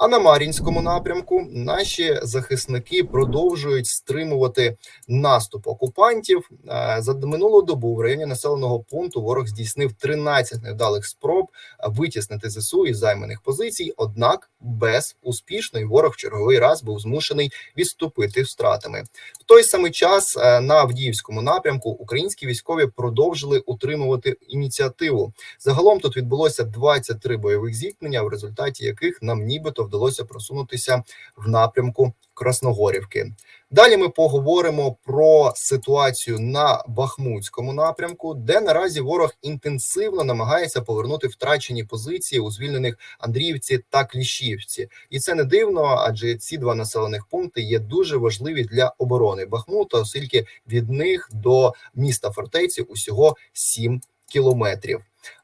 А на Мар'їнському напрямку наші захисники продовжують стримувати наступ окупантів. Е, За минулу добу в районі населеного пункту ворог здійснив 13 невдалих спроб е, витіснити ЗСУ із займаних позицій. Однак безуспішно і ворог в черговий раз був змушений відступити втратами. В той самий час е, на Авдіївському напрямку українські військові продовжили утримувати ініціативу. Загалом тут відбулося 23 бойових зіткнення, в результаті яких нам нібито вдалося просунутися в напрямку Красногорівки. Далі ми поговоримо про ситуацію на Бахмутському напрямку, де наразі ворог інтенсивно намагається повернути втрачені позиції у звільнених Андріївці та Кліщівці, і це не дивно, адже ці два населених пункти є дуже важливі для оборони Бахмута, оскільки від них до міста фортеці усього 7 кілометрів.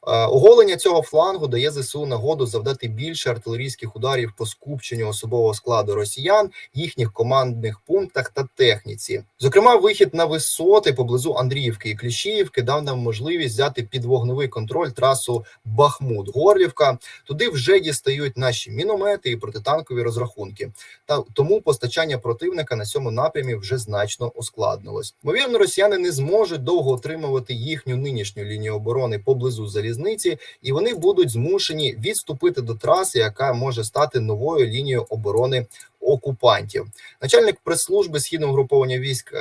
Е, Оголення цього флангу дає ЗСУ нагоду завдати більше артилерійських ударів по скупченню особового складу росіян, їхніх командних пунктах та техніці. Зокрема, вихід на висоти поблизу Андріївки і Кліщіївки дав нам можливість взяти під вогневий контроль трасу Бахмут-Горлівка. Туди вже дістають наші міномети і протитанкові розрахунки. Та тому постачання противника на цьому напрямі вже значно ускладнилось. Ймовірно, росіяни не зможуть довго отримувати їхню нинішню лінію оборони поблизу залізниці, і вони будуть змушені відступити до траси, яка може стати новою лінією оборони окупантів. Начальник прес-служби східного груповання військ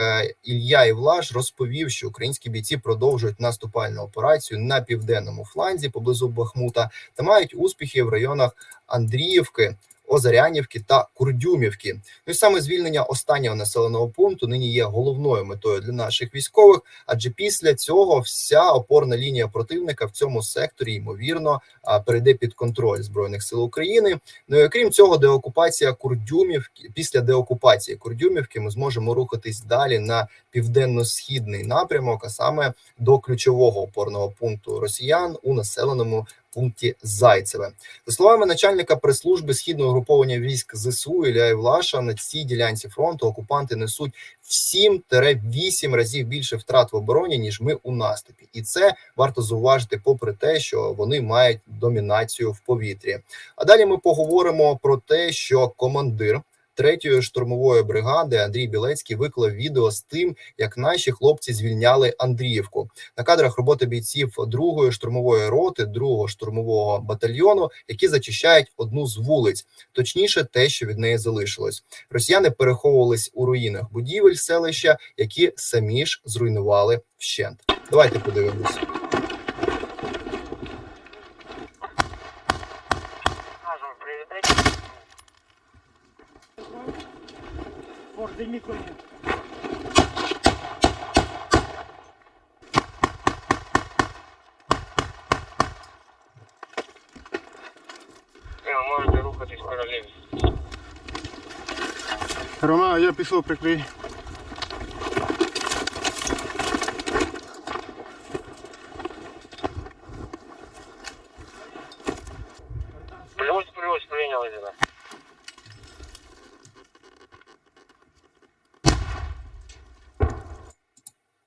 Ілья Ілля Івлаш розповів, що українські бійці продовжують наступальну операцію на південному фланзі поблизу Бахмута та мають успіхи в районах Андріївки. Озарянівки та Курдюмівки. Ну і саме звільнення останнього населеного пункту нині є головною метою для наших військових, адже після цього вся опорна лінія противника в цьому секторі ймовірно перейде під контроль збройних сил України. Ну і окрім цього, деокупація Курдюмівки після деокупації Курдюмівки ми зможемо рухатись далі на південно-східний напрямок, а саме до ключового опорного пункту росіян у населеному пункті Зайцеве. За словами начальника прес-служби східного груповання військ ЗСУ Ілля Євлаша, на цій ділянці фронту окупанти несуть в 7-8 разів більше втрат в обороні ніж ми у наступі, і це варто зауважити, попри те, що вони мають домінацію в повітрі. А далі ми поговоримо про те, що командир. Третьої штурмової бригади Андрій Білецький виклав відео з тим, як наші хлопці звільняли Андріївку на кадрах роботи бійців другої штурмової роти, другого штурмового батальйону, які зачищають одну з вулиць, точніше, те, що від неї залишилось. Росіяни переховувались у руїнах будівель селища, які самі ж зруйнували вщент. Давайте подивимось. Кажу, приведете. Форт Деміконі. Ви можете рухатись паралельно. Рома, я пішов прикрий. Плюс, плюс, прийняли тебе.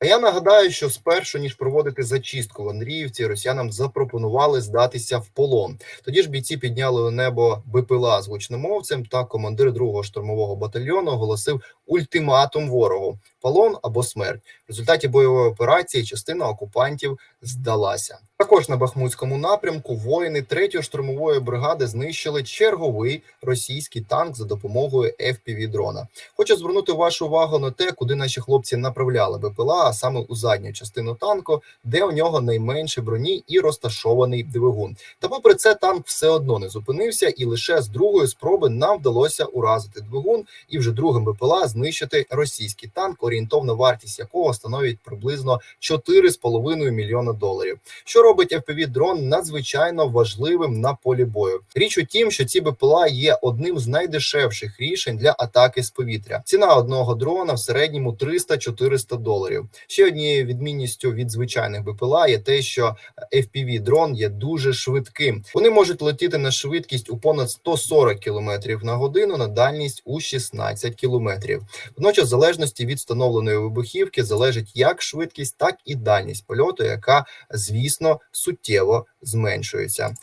Я нагадаю, що спершу ніж проводити зачистку в Андріївці, росіянам запропонували здатися в полон. Тоді ж бійці підняли у небо БПЛА з гучномовцем, та командир другого штурмового батальйону оголосив ультиматум ворогу: полон або смерть. В результаті бойової операції частина окупантів здалася. Також на Бахмутському напрямку воїни 3-ї штурмової бригади знищили черговий російський танк за допомогою fpv дрона. Хочу звернути вашу увагу на те, куди наші хлопці направляли БПЛА, а саме у задню частину танку, де у нього найменше броні і розташований двигун. Та попри це, танк все одно не зупинився, і лише з другої спроби нам вдалося уразити двигун і вже другим БПЛА знищити російський танк, орієнтовна вартість якого становить приблизно 4,5 мільйона доларів. Що робить fpv дрон надзвичайно важливим на полі бою. Річ у тім, що ці БПЛА є одним з найдешевших рішень для атаки з повітря. Ціна одного дрона в середньому 300-400 доларів. Ще однією відмінністю від звичайних БПЛА є те, що fpv дрон є дуже швидким. Вони можуть летіти на швидкість у понад 140 км на годину на дальність у 16 км. Водночас, в залежності від встановленої вибухівки, залежить як швидкість, так і дальність польоту, яка звісно суттєво зменшується.